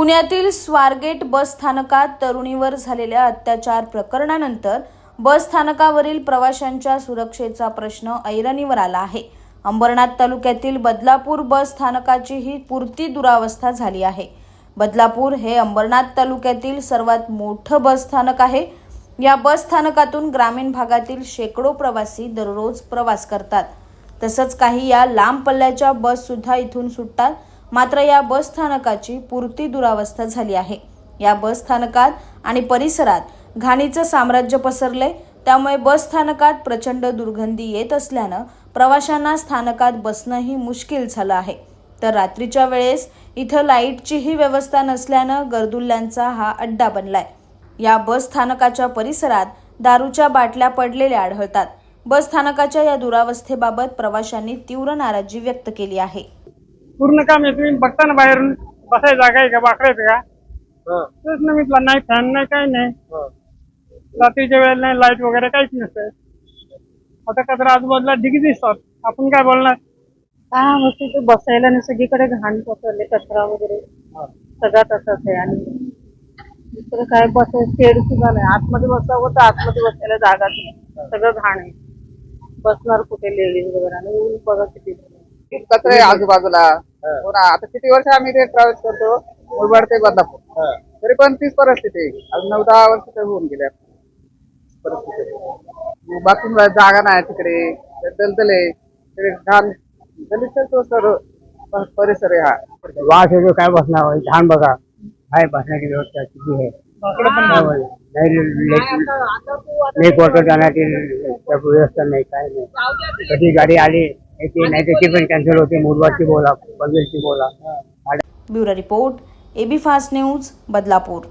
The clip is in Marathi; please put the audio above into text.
पुण्यातील स्वारगेट बस स्थानकात तरुणीवर झालेल्या अत्याचार प्रकरणानंतर बस स्थानकावरील प्रवाशांच्या सुरक्षेचा प्रश्न ऐरणीवर आला आहे. अंबरनाथ तालुक्यातील बदलापूर बस स्थानकाचीही पुरती दुरावस्था झाली आहे. बदलापूर हे अंबरनाथ तालुक्यातील सर्वात मोठं बस स्थानक आहे. या बस स्थानकातून ग्रामीण भागातील शेकडो प्रवासी दररोज प्रवास करतात. तसंच काही या लांब पल्ल्याच्या बससुद्धा इथून सुटतात. मात्र या बस स्थानकाची पुरती दुरावस्था झाली आहे. या बस स्थानकात आणि परिसरात घाणीचं साम्राज्य पसरले त्यामुळे बस स्थानकात प्रचंड दुर्गंधी येत असल्यानं प्रवाशांना स्थानकात बसणंही मुश्किल झालं आहे. तर रात्रीच्या वेळेस इथं लाईटचीही व्यवस्था नसल्यानं गर्दुल्ल्यांचा हा अड्डा बनलाय. या बस स्थानकाच्या परिसरात दारूच्या बाटल्या पडलेल्या आढळतात. बस स्थानकाच्या या दुरावस्थेबाबत प्रवाशांनी तीव्र नाराजी व्यक्त केली आहे. पूर्ण काम आहे. तुम्ही बघता ना बाहेरून बसायची जागा आहे का? बाकड्याचं का? तेच ना मितला नाही फॅन नाही काही नाही. रात्रीच्या वेळेला नाही लाइट वगैरे काहीच नसतं आता का तर आजूबाजूला ढिगी दिसतात. आपण काय बोलणार? हा मग तिथे बसायला नाही सगळीकडे घाण पसरले कचरा वगैरे. सगळा तसाच आहे आणि दुसरं काय बसाय शेड सुद्धा नाही. आतमध्ये बसावं तर आतमध्ये बसायला जागाच नाही. सगळं घाण आहे. बसणार कुठे लेडीज वगैरे? आणि ऊन बघा किती कचरा आहे आजूबाजूला. हो. ना आता किती वर्ष आम्ही ते ट्रॅव्हल्स करतो? मुरबाड ते बदलापूर तरी पण तीच परिस्थिती आहे. आज नऊ दहा वर्ष तर होऊन गेले परिस्थिती. बाथरूम जागा नाही तिकडे. दलदल आहे. तिकडे घाण गलिच्छ तो सर्व प- परिसर आहे हा. वास येतो काय बसणार छान बघा. आहे बसण्याची व्यवस्था किती आहे. नाही जाण्याची व्यवस्था नाही काय नाही. कधी गाडी आली येते नाही पण कॅन्सल होते. बोला पनवेलची बोला. Bureau report AB fast news Badlapur.